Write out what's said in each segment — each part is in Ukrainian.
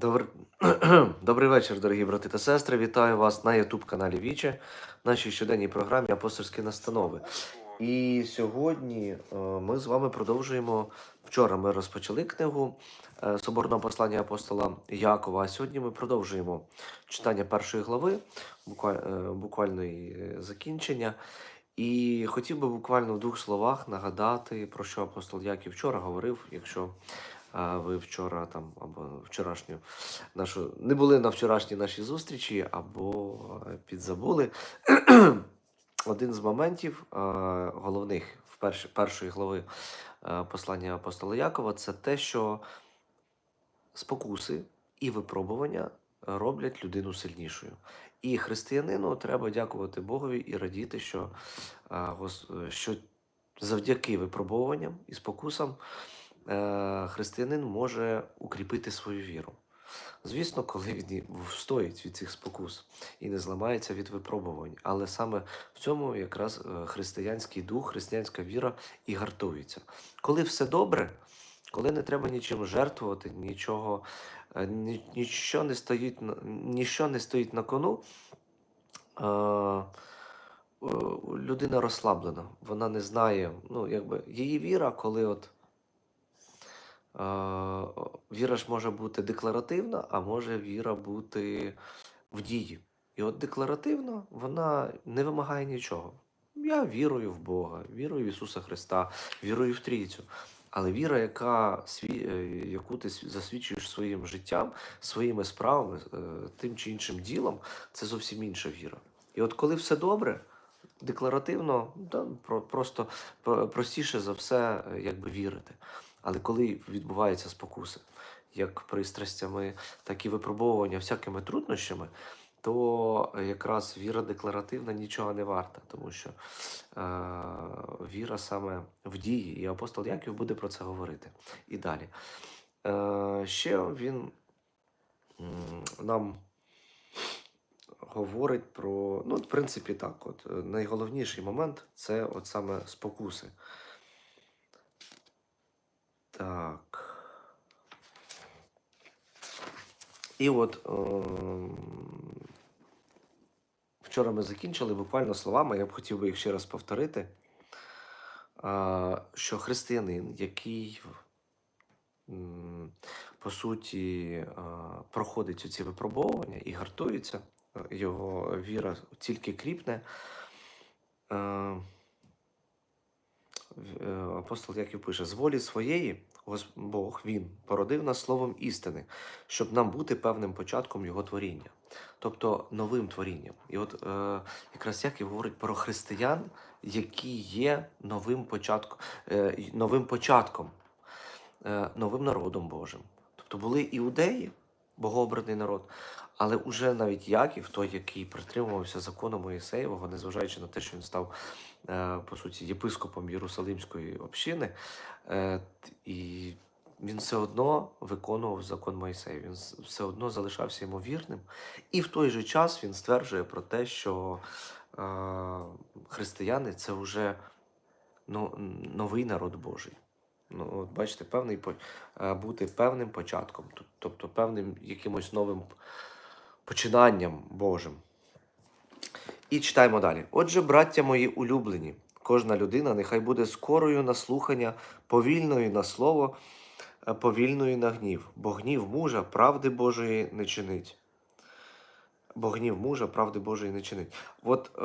Добр... Добрий вечір, дорогі брати та сестри. Вітаю вас на youtube каналі Віче, нашій щоденній програмі Апостольські настанови. І сьогодні е, ми з вами продовжуємо. Вчора ми розпочали книгу е, Соборного послання апостола Якова. А сьогодні ми продовжуємо читання першої глави, буквально, буквально е, закінчення. І хотів би буквально в двох словах нагадати, про що апостол Яків вчора говорив, якщо а ви вчора там або вчорашню нашу не були на вчорашній нашій зустрічі, або е, підзабули. Один з моментів е, головних в перш, першої глави е, послання апостола Якова це те, що спокуси і випробування роблять людину сильнішою. І християнину треба дякувати Богові і радіти, що, що завдяки випробуванням і спокусам християнин може укріпити свою віру. Звісно, коли він встоїть від цих спокус і не зламається від випробувань. Але саме в цьому якраз е, християнський дух, християнська віра і гартується. Коли все добре, коли не треба нічим жертвувати, нічого, е, нічого не стоїть, на- не стоїть на кону. е, е, Людина розслаблена, вона не знає, ну, якби її віра, коли от Е, Віра ж може бути декларативна, а може віра бути в дії. І от декларативна вона не вимагає нічого. Я вірую в Бога, вірую в Ісуса Христа, вірую в Трійцю. Але віра, яка, е, яку ти засвідчуєш своїм життям, своїми справами, е, тим чи іншим ділом, це зовсім інша віра. І от коли все добре, декларативно, да, про- просто простіше за все е, якби вірити. Але коли відбуваються спокуси, як пристрастями, так і випробовування всякими труднощами, то е, якраз віра декларативна нічого не варта, тому що е, віра саме в дії, і апостол Яків буде про це говорити і далі. Е, ще він нам говорить про, ну, в принципі, так, от е, найголовніший момент це от саме спокуси. Так. І от ем, вчора ми закінчили буквально словами, я б хотів би їх ще раз повторити. Що християнин, який по суті проходить ці випробовування і гартується, його віра тільки кріпне. Е, е, Апостол Яків пише: з волі своєї Бог він породив нас словом істини, щоб нам бути певним початком його творіння, тобто новим творінням. І от е, якраз і говорить про християн, які є новим початком, е, новим початком, е, новим народом Божим. Тобто були іудеї, богообраний народ, але уже навіть Яків, той, який притримувався закону Моїсеєвого, незважаючи на те, що він став е, по суті єпископом Єрусалимської общини, е, і він все одно виконував закон Моїсея. Він все одно залишався йому вірним. І в той же час він стверджує про те, що е, християни це вже ну, новий народ Божий. Ну, от бачите, певний бути певним початком, тобто певним якимось новим починанням Божим. І читаємо далі. Отже, браття мої улюблені, кожна людина нехай буде скорою на слухання, повільною на слово, е, повільною на гнів, бо гнів мужа правди Божої не чинить. Бо гнів мужа правди Божої не чинить. От е,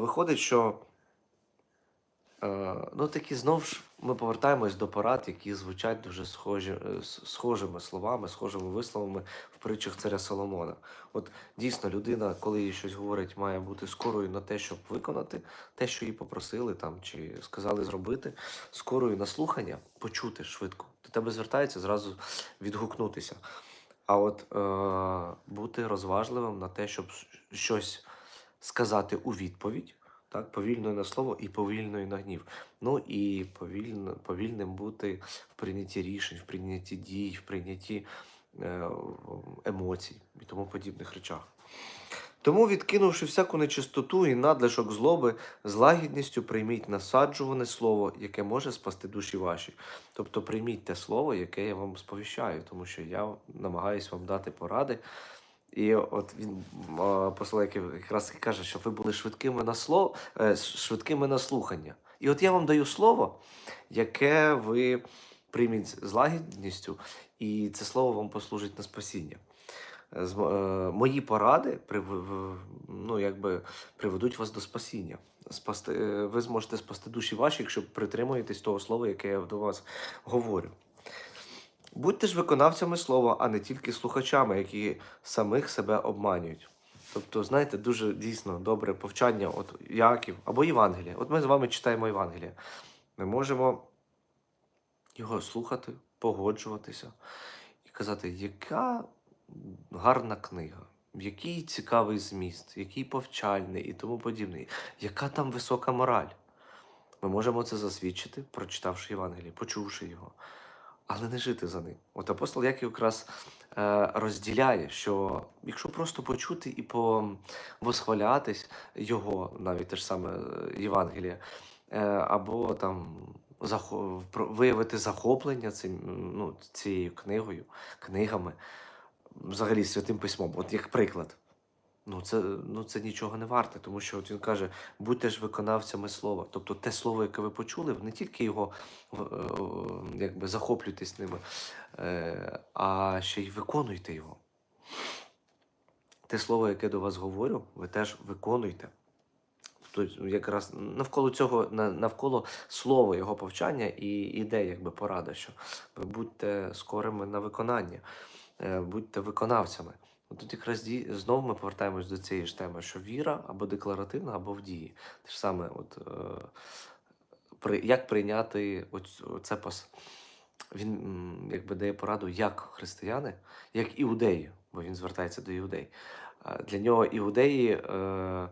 виходить, що ну, такі знов ж ми повертаємось до порад, які звучать дуже схожі, е, схожими словами, схожими висловами в притчах царя Соломона. От дійсно людина, коли їй щось говорить, має бути скорою на те, щоб виконати те, що їй попросили там чи сказали зробити, скорою на слухання, почути швидко. До тебе звертається зразу відгукнутися. А от е, бути розважливим на те, щоб щось сказати у відповідь, так, повільною на слово і повільною на гнів. Ну і повільно, повільним бути в прийнятті рішень, в прийнятті дій, в прийнятті е, емоцій і тому подібних речах. Тому, відкинувши всяку нечистоту і надлишок злоби, з лагідністю прийміть насаджуване слово, яке може спасти душі ваші. Тобто прийміть те слово, яке я вам сповіщаю, тому що я намагаюся вам дати поради. І от він а, якраз каже, щоб ви були швидкими на слово, швидкими на слухання. І от я вам даю слово, яке ви прийміть з лагідністю, і це слово вам послужить на спасіння. Е, мої поради ну, якби, приведуть вас до спасіння. Спасти, е, ви зможете спасти душі ваші, якщо притримуєтесь того слова, яке я до вас говорю. Будьте ж виконавцями слова, а не тільки слухачами, які самих себе обманюють. Тобто, знаєте, дуже дійсно добре повчання от Яків або Євангелія. От ми з вами читаємо Євангелія. Ми можемо його слухати, погоджуватися і казати, яка гарна книга, який цікавий зміст, який повчальний і тому подібний, яка там висока мораль. Ми можемо це засвідчити, прочитавши Євангеліє, почувши його, але не жити за ним. От апостол Яків якраз е, розділяє, що якщо просто почути і восхвалятись його, навіть те ж саме е, Євангеліє, е, або там виявити захоплення цим, ну, цією книгою, книгами, взагалі святим письмом, от як приклад. Ну це, ну, це нічого не варте, тому що от він каже: будьте ж виконавцями слова. Тобто те слово, яке ви почули, не тільки його е, якби захоплюйтесь ними, е, а ще й виконуйте його. Те слово, яке до вас говорю, ви теж виконуйте. Тобто якраз навколо цього, навколо слова його повчання і іде якби порада, що ви будьте скорими на виконання, е, будьте виконавцями. От Тут якраз знову ми повертаємось до цієї ж теми, що віра або декларативна, або в дії. Те ж саме, от, е, при... як прийняти це пос... Він якби дає пораду, як християни, як іудеї, бо він звертається до іудей. Для нього іудеї е...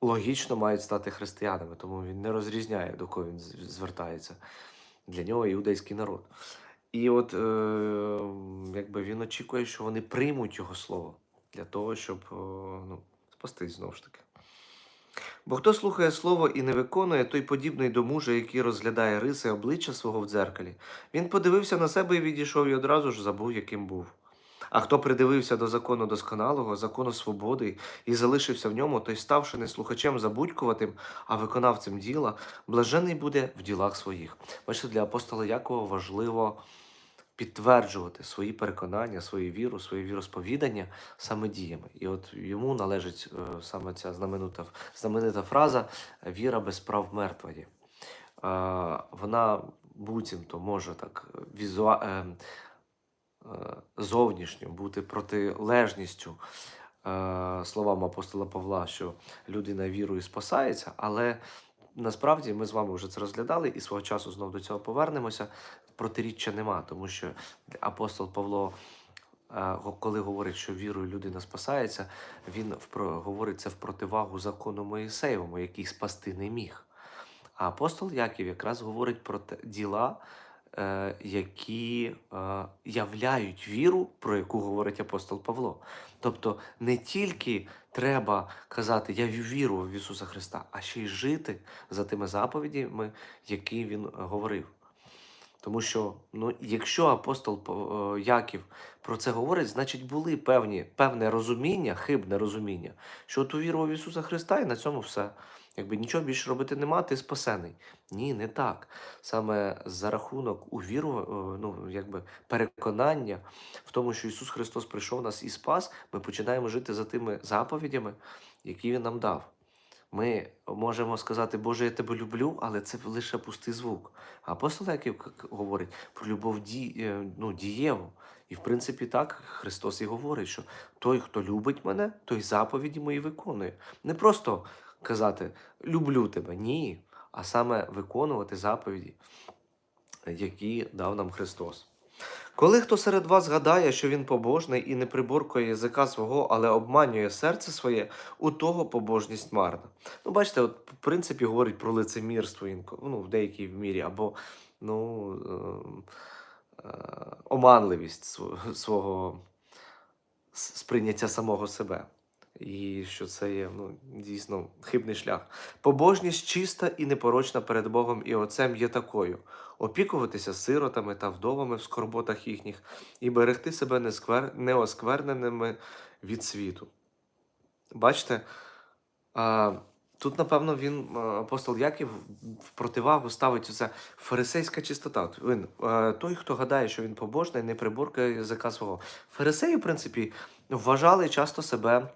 логічно мають стати християнами, тому він не розрізняє, до кого він звертається. Для нього іудейський народ. І от е, якби він очікує, що вони приймуть його слово для того, щоб е, ну, спастись знову ж таки. Бо хто слухає слово і не виконує, той подібний до мужа, який розглядає риси обличчя свого в дзеркалі. Він подивився на себе і відійшов, і одразу ж забув, яким був. А хто придивився до закону досконалого, закону свободи, і залишився в ньому, той, ставши не слухачем забудькуватим, а виконавцем діла, блажений буде в ділах своїх. Бачите, для апостола Якова важливо підтверджувати свої переконання, свою віру, своє віросповідання саме діями. І от йому належить е, саме ця знаменита, знаменита фраза Віра без прав мертва є. Е, вона буцімто може так візуа... е, зовнішньо бути протилежністю е, словам апостола Павла, що людина вірою спасається, але насправді ми з вами вже це розглядали і свого часу знов до цього повернемося. Протиріччя нема, тому що апостол Павло, е, коли говорить, що вірою людина спасається, він говорить це в противагу закону Моїсеєвому, який спасти не міг. А апостол Яків якраз говорить про діла, які е, являють віру, про яку говорить апостол Павло. Тобто не тільки треба казати Я віру в Ісуса Христа, а ще й жити за тими заповідями, які він е, говорив. Тому що ну, якщо апостол е, Яків про це говорить, значить були певні, певне розуміння, хибне розуміння, що от увірував в Ісуса Христа і на цьому все. Якби нічого більше робити нема, ти спасений. Ні, не так. Саме за рахунок увіру, е, ну, якби переконання в тому, що Ісус Христос прийшов нас і спас, ми починаємо жити за тими заповідями, які Він нам дав. Ми можемо сказати, Боже, я тебе люблю, але це лише пустий звук. Апостол Яків говорить про любов ді, е, ну, дієву. І в принципі так Христос і говорить, що той, хто любить мене, той заповіді мої виконує. Не просто казати люблю тебе, ні, а саме виконувати заповіді, які дав нам Христос. Коли хто серед вас гадає, що він побожний і не приборкує язика свого, але обманює серце своє, у того побожність марна. Ну, бачите, от, в принципі, говорить про лицемірство інко- ну, в деякій мірі, або ну, е, оманливість св- свого сприйняття самого себе. і що це є ну, дійсно хибний шлях. Побожність чиста і непорочна перед Богом і Отцем є такою: опікуватися сиротами та вдовами в скорботах їхніх і берегти себе несквер... неоскверненими від світу. Бачите, а, тут, напевно, він, апостол Яків, в противагу ставить це фарисейська чистота. Він, той, хто гадає, що він побожний, не приборкає язика свого. Фарисеї, в принципі, вважали часто себе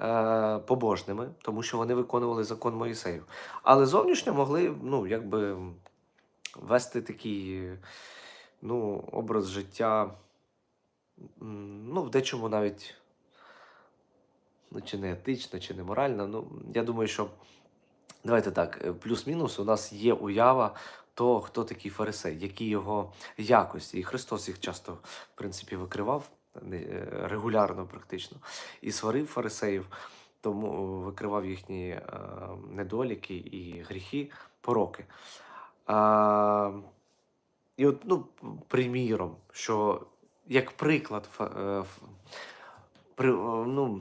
е, побожними, тому що вони виконували закон Моїсеїв. Але зовнішньо могли, ну, якби вести такий ну, образ життя, ну, в дечому навіть ну, чи не етично, чи не морально. Ну, я думаю, що давайте так, е, плюс-мінус, у нас є уява того, хто такий фарисей, які його якості. І Христос їх часто, в принципі, викривав е, регулярно, практично, і сварив фарисеїв, тому е, викривав їхні е, недоліки і гріхи, пороки. А, і от, ну, приміром, що як приклад, при, ну,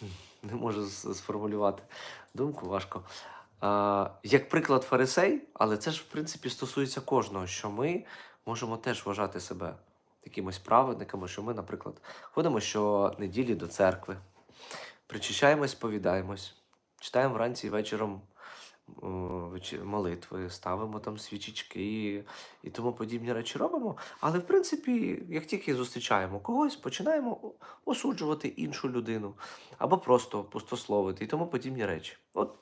не можу сформулювати думку, важко. А, як приклад фарисей, але це ж в принципі стосується кожного, що ми можемо теж вважати себе якимось праведниками, що ми, наприклад, ходимо щонеділі до церкви, причащаємось, сповідаємось, читаємо вранці і вечором молитви, ставимо там свічечки і, тому подібні речі робимо. Але в принципі, як тільки зустрічаємо когось, починаємо осуджувати іншу людину або просто пустословити і тому подібні речі. От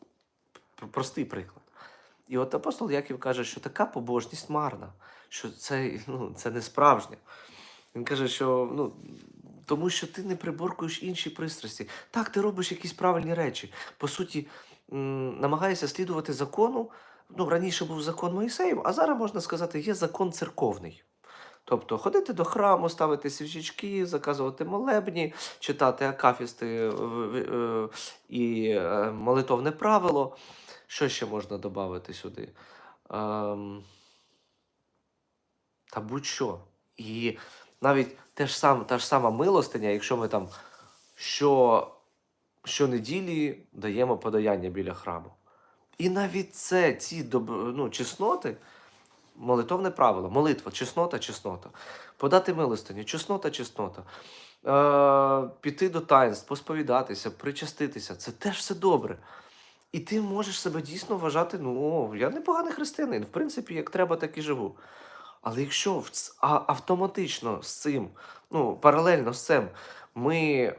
простий приклад. І от апостол Яків каже, що така побожність марна, що це, ну, це не справжня. Він каже, що ну, тому що ти не приборкуєш інші пристрасті. Так, ти робиш якісь правильні речі. По суті, м, намагаєшся слідувати закону. Ну, раніше був закон Моїсеїв, а зараз можна сказати, є закон церковний. Тобто ходити до храму, ставити свічечки, заказувати молебні, читати акафісти е, е, і е, молитовне правило. Що ще можна додати сюди? Ем, та будь-що. І навіть те ж сам, та ж сама милостиня, якщо ми там що, щонеділі даємо подаяння біля храму. І навіть це, ці ну, чесноти, молитовне правило, молитва, чеснота, чеснота. Подати милостиню, чеснота, чеснота. Е, піти до таїнств, посповідатися, причаститися це теж все добре. І ти можеш себе дійсно вважати, ну, я непоганий християнин, в принципі, як треба, так і живу. Але якщо автоматично з цим, ну, паралельно з цим, ми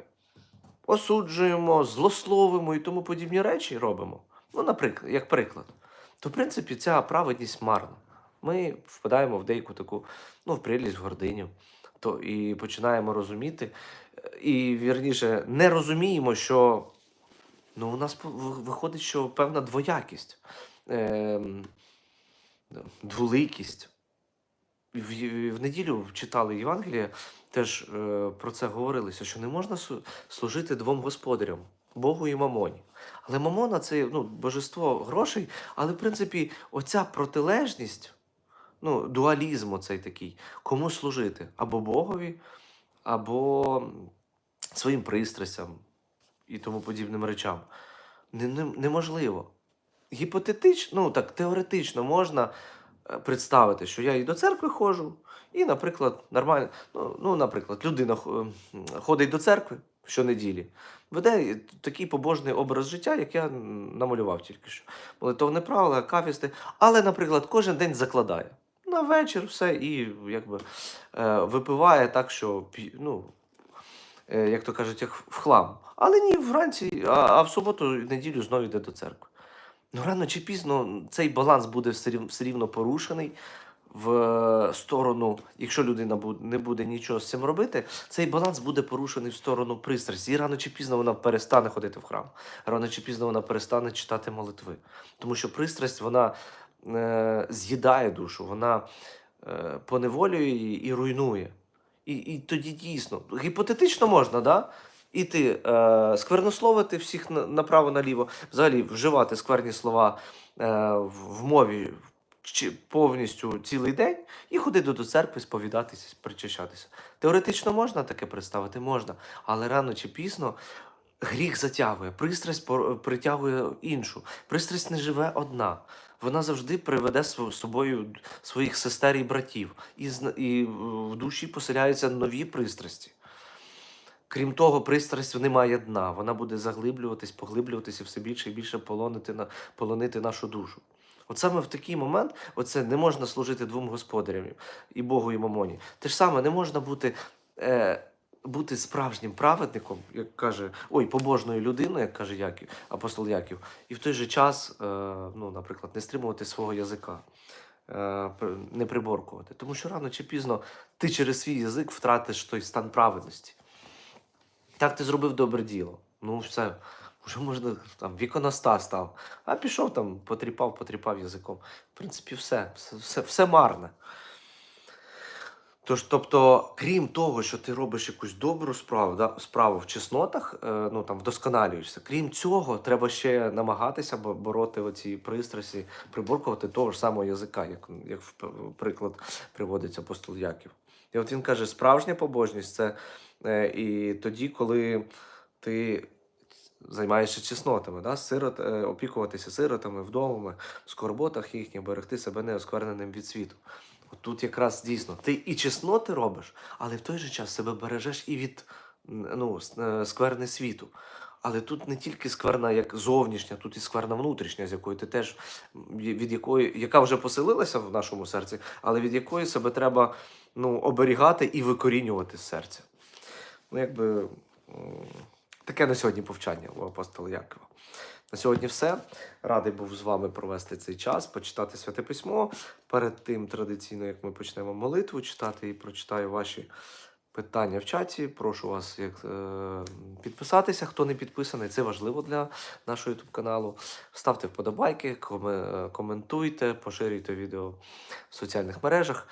осуджуємо, злословимо і тому подібні речі робимо, ну, наприклад, як приклад, то в принципі ця праведність марна. Ми впадаємо в деяку таку, ну, в прилість, в гординю, то і починаємо розуміти, е, і вірніше, не розуміємо, що ну, у нас виходить, що певна двоякість, ем, двуликість. В, неділю читали Євангеліє, теж е, про це говорилося, що не можна служити двом господарям Богу і Мамоні. Але Мамона це ну, божество грошей, але в принципі оця протилежність, ну, дуалізм оцей такий, кому служити? Або Богові, або своїм пристрастям і тому подібним речам. Не, не, неможливо. Гіпотетично, ну так теоретично можна представити, що я і до церкви ходжу, і, наприклад, нормально, ну, ну наприклад, людина ходить до церкви щонеділі, веде такий побожний образ життя, як я намалював тільки що. Молитовне правило, акафісти, але, наприклад, кожен день закладає. На вечір все і якби е, випиває так, що ну, е, як то кажуть, як в хлам. Але ні вранці, а в суботу і неділю знову йде до церкви. Ну, рано чи пізно цей баланс буде все рів- все рівно порушений в е, сторону, якщо людина не буде нічого з цим робити, цей баланс буде порушений в сторону пристрасті. І рано чи пізно вона перестане ходити в храм. Рано чи пізно вона перестане читати молитви. Тому що пристрасть вона е, з'їдає душу, вона е, поневолює її і руйнує. І, і тоді дійсно, гіпотетично можна, да? Іти е, сквернословити всіх на- направо-наліво, взагалі вживати скверні слова е, в, мові чи повністю цілий день і ходити до церкви, сповідатися, причащатися. Теоретично можна таке представити, можна, але рано чи пізно гріх затягує, пристрасть притягує іншу. Пристрасть не живе одна. Вона завжди приведе з собою своїх сестер і братів, і в душі поселяються нові пристрасті. Крім того, пристрасть не має дна. Вона буде заглиблюватись, поглиблюватись і все більше і більше полонити, на, полонити нашу душу. От саме в такий момент оце не можна служити двом господарям і Богу, і мамоні. Те ж саме не можна бути, е, бути справжнім праведником, як каже, ой, побожною людиною, як каже Яків, апостол Яків, і в той же час, е, ну, наприклад, не стримувати свого язика. е, Не приборкувати. Тому що рано чи пізно ти через свій язик втратиш той стан праведності. Так ти зробив добре діло. Ну, все, вже можна там віконоста став. А пішов там, потріпав, потріпав язиком. В принципі, все, все, все, все марне. Тож, тобто, крім того, що ти робиш якусь добру справу, да, справу в чеснотах, е, ну там вдосконалюєшся. Крім цього, треба ще намагатися бороти оці пристрасті, приборкувати того ж самого язика, як, як в приклад приводить апостол Яків. І от він каже: справжня побожність це і тоді, коли ти займаєшся чеснотами, да? сирот, е, опікуватися сиротами, вдовами, в скорботах їхніх, берегти себе неоскверненим від світу. От тут якраз дійсно ти і чесноти робиш, але в той же час себе бережеш і від ну, е, скверни світу. Але тут не тільки скверна як зовнішня, тут і скверна внутрішня, з якої ти теж від якої, яка вже поселилася в нашому серці, але від якої себе треба ну, оберігати і викорінювати з серця. Ну, якби таке на сьогодні повчання у апостола Якова. На сьогодні все. Радий був з вами провести цей час, почитати святе письмо. Перед тим, традиційно, як ми почнемо молитву читати і прочитаю ваші питання в чаті. Прошу вас як, е, підписатися, хто не підписаний. Це важливо для нашого YouTube каналу. Ставте вподобайки, е, коментуйте, поширюйте відео в соціальних мережах.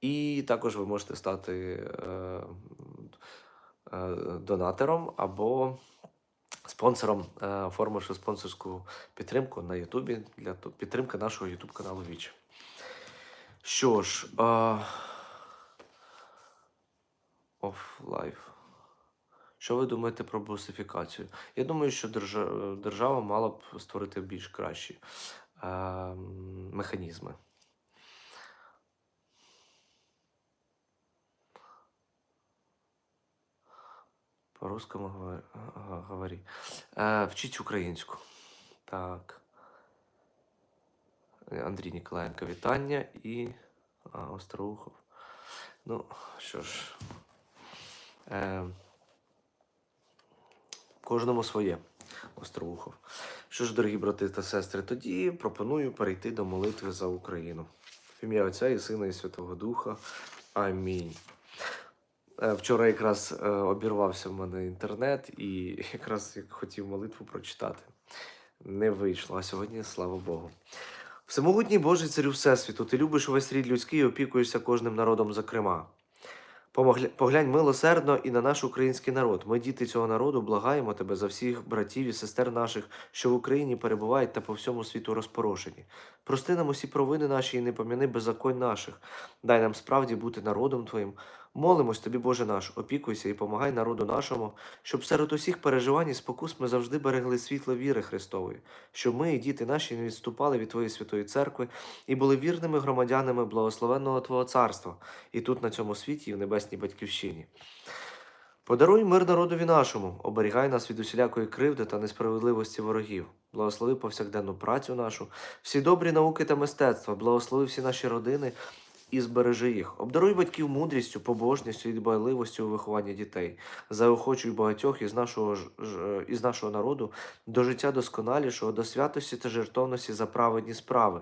І також ви можете стати е, е, донатором або спонсором, е, оформивши спонсорську підтримку на Ютубі для підтримки нашого Ютуб каналу Віч. Що ж, офлайф. Що ви думаєте про бусифікацію? Я думаю, що держава мала б створити більш кращі е, механізми. По-русскому говори. Говори. Е, вчіть українську. Так. Андрій Ніколаєнко, вітання і а, Остроухов. Ну, що ж. Е, кожному своє. Остроухов. Що ж, дорогі брати та сестри, тоді пропоную перейти до молитви за Україну. В ім'я Отця і Сина і Святого Духа. Амінь. Е, Вчора якраз е, обірвався в мене інтернет і якраз як хотів молитву прочитати. Не вийшло, а сьогодні, слава Богу. Всемогутній Божий царю Всесвіту, ти любиш увесь рід людський і опікуєшся кожним народом, зокрема. Поглянь милосердно і на наш український народ. Ми, діти цього народу, благаємо тебе за всіх братів і сестер наших, що в Україні перебувають та по всьому світу розпорошені. Прости нам усі провини наші і не поміни беззаконь наших. Дай нам справді бути народом Твоїм. Молимось тобі, Боже наш, опікуйся і помагай народу нашому, щоб серед усіх переживань і спокус ми завжди берегли світло віри Христової, щоб ми і діти наші не відступали від Твоєї святої церкви і були вірними громадянами благословенного Твого царства, і тут, на цьому світі, і в небесній батьківщині. Подаруй мир народові нашому, оберігай нас від усілякої кривди та несправедливості ворогів. Благослови повсякденну працю нашу, всі добрі науки та мистецтва, благослови всі наші родини і збережи їх. Обдаруй батьків мудрістю, побожністю і дбайливостю у вихованні дітей. Заохочуй багатьох із нашого, ж- із нашого народу до життя досконалішого, до святості та жертовності за праведні справи.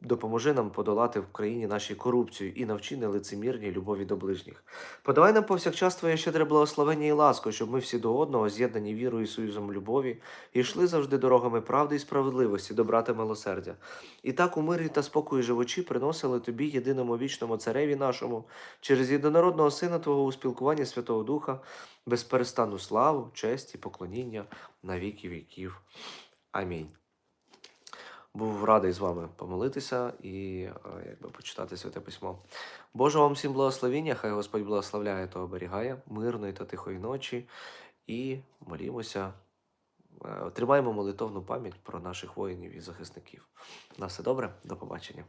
Допоможи нам подолати в країні нашій корупцію і навчи нелицемірній любові до ближніх. Подавай нам повсякчас Твоє щедре благословення і ласку, щоб ми всі до одного, з'єднані вірою і союзом любові, йшли завжди дорогами правди і справедливості, добра та милосердя. І так у мирі та спокої живучі приносили Тобі, єдиному вічному цареві нашому, через єдинородного Сина Твого у спілкуванні Святого Духа, безперестанну славу, честь і поклоніння на віки віків. Амінь. Був радий з вами помолитися і е, якби почитати святе письмо. Боже вам всім благословіння, хай Господь благословляє та оберігає мирної та тихої ночі. і молімося. е, Тримаємо молитовну пам'ять про наших воїнів і захисників. На все добре, до побачення.